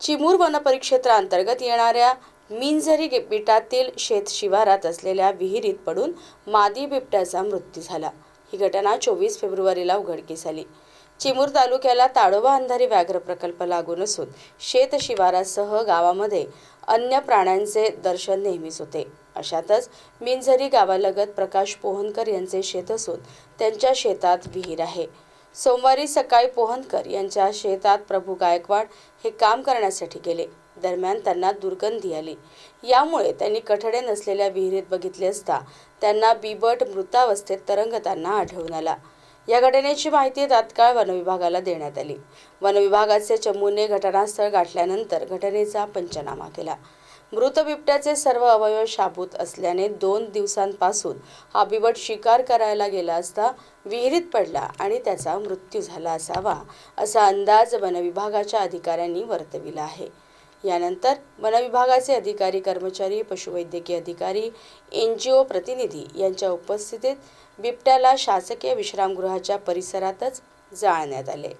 चिमूर वनपरिक्षेत्रांतर्गत येणाऱ्या मिंझरी बिटातील शेत शिवारात असलेल्या विहिरीत पडून मादी बिबट्याचा मृत्यू झाला. ही घटना चोवीस फेब्रुवारीला उघडकीस आली. चिमूर तालुक्याला ताडोबा अंधारी व्याघ्र प्रकल्प लागून असून शेत शिवारासह गावामध्ये अन्य प्राण्यांचे दर्शन नेहमीच होते. अशातच मिंझरी गावालगत प्रकाश पोहनकर यांचे शेत असून त्यांच्या शेतात विहीर आहे. सोमवारी सकाळी पोहनकर यांच्या शेतात प्रभू गायकवाड हे काम करण्यासाठी गेले. दरम्यान त्यांना दुर्गंधी आली. यामुळे त्यांनी कठडे नसलेल्या विहिरीत बघितले असता त्यांना बिबट मृतावस्थेत तरंगताना आढळून आला. या घटनेची माहिती तात्काळ वनविभागाला देण्यात आली. वनविभागाचे चमूने घटनास्थळ गाठल्यानंतर घटनेचा पंचनामा केला. मृत बिबट्याचे सर्व अवयव शाबूत असल्याने दोन दिवसांपासून हा बिबट शिकार करायला गेला असता विहिरीत पडला आणि त्याचा मृत्यू झाला असावा असा अंदाज वनविभागाच्या अधिकाऱ्यांनी वर्तविला आहे. यानंतर वनविभागाचे अधिकारी कर्मचारी पशुवैद्यकीय अधिकारी एन जी ओ प्रतिनिधी यांच्या उपस्थितीत बिबट्याला शासकीय विश्रामगृहाच्या परिसरातच जाळण्यात आले.